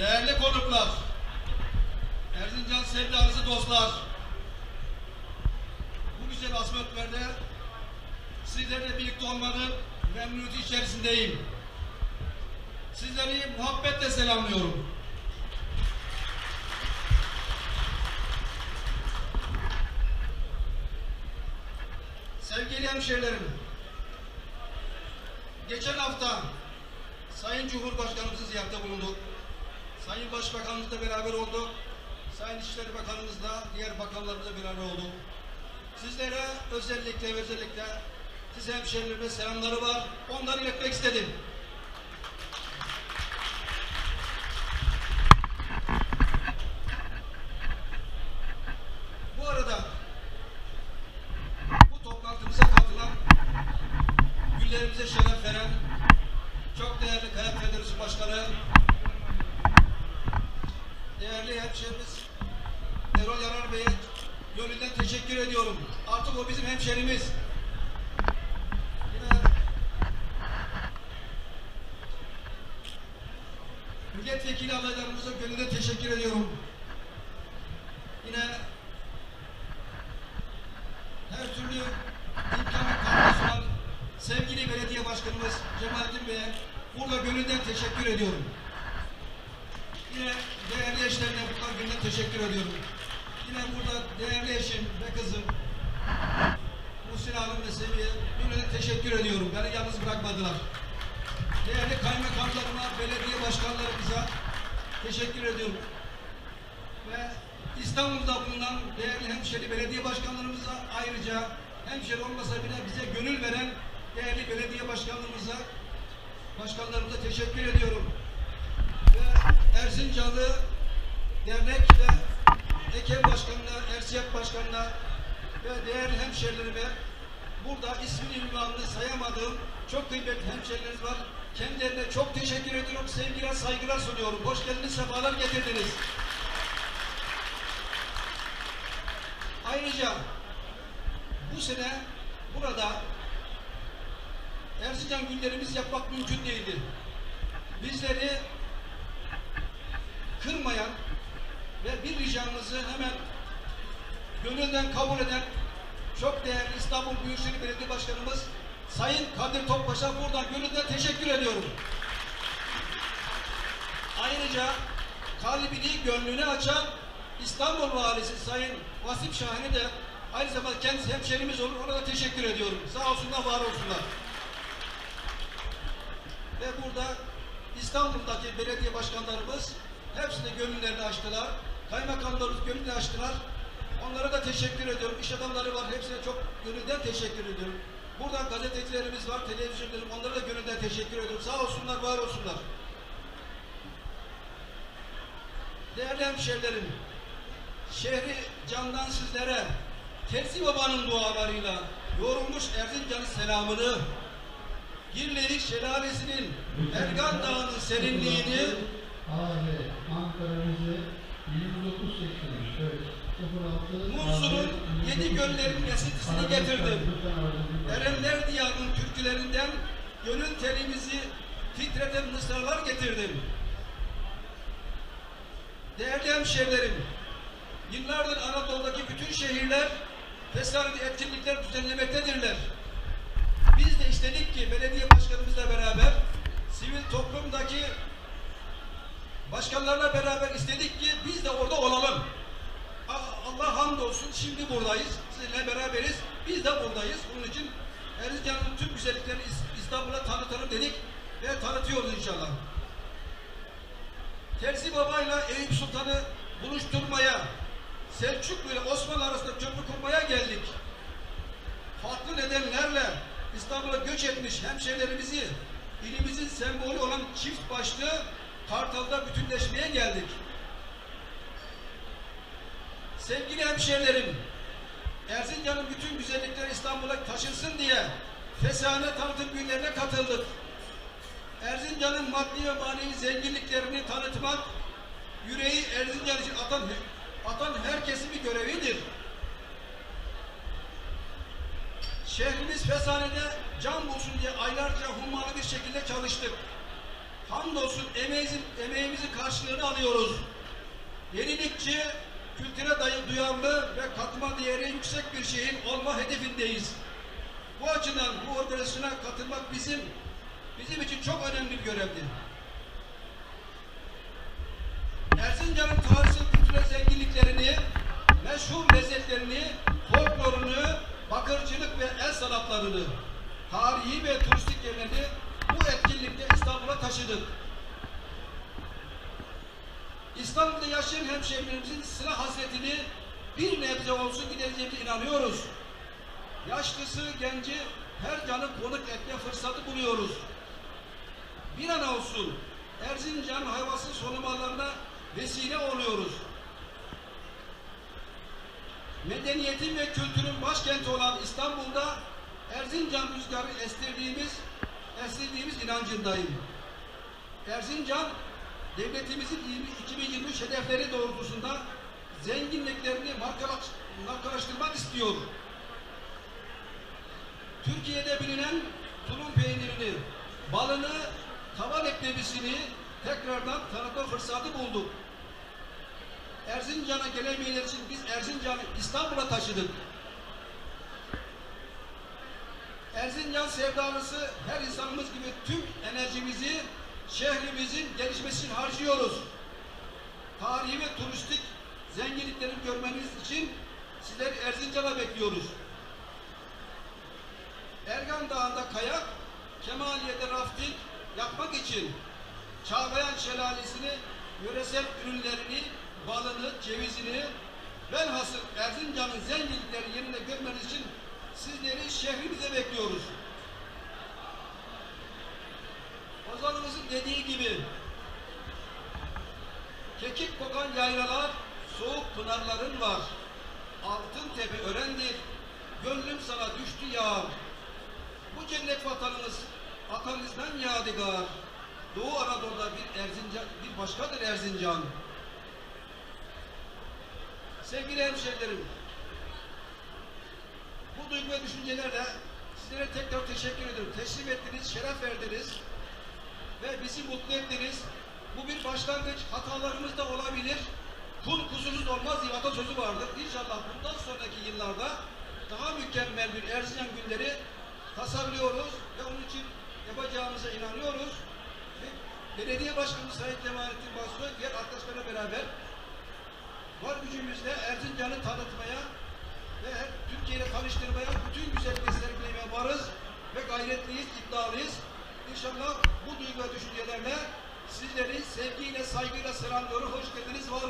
değerli konuklar, Erzincan sevdalısı dostlar, bu güzel atmosferde sizlerle birlikte olmanın memnuniyeti içerisindeyim. Sizleri muhabbetle selamlıyorum. Sevgili hemşehrilerim, geçen hafta Sayın Cumhurbaşkanımızı ziyarette bulunduk. Sayın Başbakanımızla beraber olduk. Sayın İçişleri Bakanımızla, diğer bakanlarımızla beraber olduk. Sizlere özellikle özellikle size hemşehrilerime selamları var. Onları iletmek istedim. Bu arada bu toplantımıza katılan güllerimize şeref veren çok değerli Kayak Federasyonu Başkanı değerli hemşerimiz Erol Yarar Bey'e gönülden teşekkür ediyorum. Artık o bizim hemşerimiz. Yine milletvekili adaylarımıza gönülden teşekkür ediyorum. Yine her türlü imkanı katkı sunan sevgili belediye başkanımız Cemalettin Bey'e burada gönülden teşekkür ediyorum. Teşekkür ediyorum. Yine burada değerli eşim ve kızım Muhsin Hanım ve Seviye gönülden teşekkür ediyorum. Beni yalnız bırakmadılar. Değerli kaymakamlarıma, belediye başkanlarımıza teşekkür ediyorum. Ve İstanbul'da bulunan değerli hemşeri belediye başkanlarımıza ayrıca hemşeri olmasa bile bize gönül veren değerli belediye başkanlarımıza başkanlarımıza teşekkür ediyorum. Ve Erzincanlı Dernek ve Ekem Başkanı'na, Ersiyat Başkanı'na ve değerli hemşerilerime burada ismini ünvanını sayamadığım çok kıymetli hemşerilerimiz var. Kendilerine çok teşekkür ediyorum. Sevgiler, saygılar sunuyorum. Hoş geldiniz, sefalar getirdiniz. Ayrıca bu sene burada Erzincan günlerimiz yapmak mümkün değildi. Bizleri kırmayan ve bir ricamızı hemen gönülden kabul eden çok değerli İstanbul Büyükşehir Belediye Başkanımız Sayın Kadir Topbaş'a buradan gönülden teşekkür ediyorum. Ayrıca kalbini, gönlünü açan İstanbul Valisi Sayın Vasip Şahin'e de aynı zamanda kendisi hemşerimiz olur. Ona da teşekkür ediyorum. Sağ olsunlar, var olsunlar. Ve burada İstanbul'daki belediye başkanlarımız hepsine gönüllerini açtılar. Kaymakamlarımız gönüllerini açtılar. Onlara da teşekkür ediyorum. İş adamları var. Hepsine çok gönülden teşekkür ediyorum. Buradan gazetecilerimiz var, televizyonlarımız. Onlara da gönülden teşekkür ediyorum. Sağ olsunlar, var olsunlar. Değerli hemşehrilerim, şehri candan sizlere Tersi Baba'nın dualarıyla yorulmuş Erzincan'ın selamını, Girli Şelalesi'nin Ergan Dağı'nın serinliğini, Abi Ankara Rize 2983 evet 06 Muzlu'nun yedi göllerin esintisini getirdim. Erenler diyarının türkülerinden gönül telimizi titreten mısralar getirdim. Değerli hemşehrilerim, yıllardır Anadolu'daki bütün şehirler fesadi etkinlikler düzenlemektedirler. Biz de istedik ki belediye başkanımızla beraber sivil toplumdaki başkanlarla beraber istedik ki biz de orada olalım. Ah, Allah hamdolsun şimdi buradayız. Sizinle beraberiz. Biz de buradayız. Bunun için Erzincan'ın tüm güzelliklerini İs- İstanbul'a tanıtalım dedik ve tanıtıyoruz inşallah. Terzi Baba ile Eyüp Sultan'ı buluşturmaya, Selçuklu ile Osmanlı arasında köprü kurmaya geldik. Farklı nedenlerle İstanbul'a göç etmiş hemşehrilerimizi, ilimizin sembolü olan çift başlı Kartal'da bütünleşmeye geldik. Sevgili hemşehrilerim, Erzincan'ın bütün güzellikleri İstanbul'a taşınsın diye fesane tanıtım günlerine katıldık. Erzincan'ın maddi ve manevi zenginliklerini tanıtmak, yüreği Erzincan için atan, atan herkesin bir görevidir. Şehrimiz fesanede can bulsun diye aylarca hummalı bir şekilde çalıştık. Hamdolsun emeğimizin, emeğimizin karşılığını alıyoruz. Yenilikçi, kültüre dayı duyarlı ve katma değeri yüksek bir şehir olma hedefindeyiz. Bu açıdan bu organizasyona katılmak bizim bizim için çok önemli bir görevdir. Erzincan'ın tarihsel kültürel zenginliklerini, meşhur lezzetlerini, folklorunu, bakırcılık ve el sanatlarını, tarihi ve turistik yerlerini bu etkinlikte İstanbul'a taşıdık. İstanbul'da yaşayan hemşehrilerimizin sıra hasretini bir nebze olsun gidereceğimize inanıyoruz. Yaşlısı, genci her canı konuk etme fırsatı buluyoruz. Bir an olsun Erzincan havası solumalarına vesile oluyoruz. Medeniyetin ve kültürün başkenti olan İstanbul'da Erzincan rüzgarı estirdiğimiz, estirdiğimiz inancındayım. Erzincan, devletimizin 2023 hedefleri doğrultusunda zenginliklerini markalaş- markalaştırmak istiyor. Türkiye'de bilinen tulum peynirini, balını, tavan eklemisini tekrardan tanıtma fırsatı bulduk. Erzincan'a gelemeyenler için biz Erzincan'ı İstanbul'a taşıdık. Erzincan sevdalısı her insanımız gibi tüm enerjimizi şehrimizin gelişmesi için harcıyoruz. Tarihi ve turistik zenginlikleri görmeniz için sizleri Erzincan'a bekliyoruz. Ergan Dağı'nda kayak, Kemaliye'de rafting yapmak için Çağlayan Şelalesi'ni, yöresel ürünlerini, balını, cevizini, velhasıl Erzincan'ın zenginlikleri yerinde görmeniz için sizleri şehrimize bekliyoruz. Ozanımızın dediği gibi kekik kokan yaylalar, soğuk pınarların var. Altın tepe örendir, gönlüm sana düştü yağar. Bu cennet vatanımız atamızdan yadigar. Doğu Anadolu'da bir Erzincan, bir başkadır Erzincan. Sevgili hemşehrilerim, bu duygu ve düşüncelerle sizlere tekrar teşekkür ediyorum. Teşrif ettiniz, şeref verdiniz ve bizi mutlu ettiniz. Bu bir başlangıç, hatalarımız da olabilir. Kul kusursuz olmaz diye atasözü vardır. İnşallah bundan sonraki yıllarda daha mükemmel bir Erzincan günleri tasarlıyoruz ve onun için yapacağımıza inanıyoruz. Ve Belediye Başkanımız Sayın Cemalettin Bassoy diğer arkadaşlarla beraber var gücümüzle Erzincan'ı tanıtmaya ve Türkiye ile tanıştırmaya, bütün güzellikleri sergilemeye varız ve gayretliyiz, iddialıyız. İnşallah bu duygu düşüncelerle sizleri sevgiyle, saygıyla selamlıyorum. Hoş geldiniz, var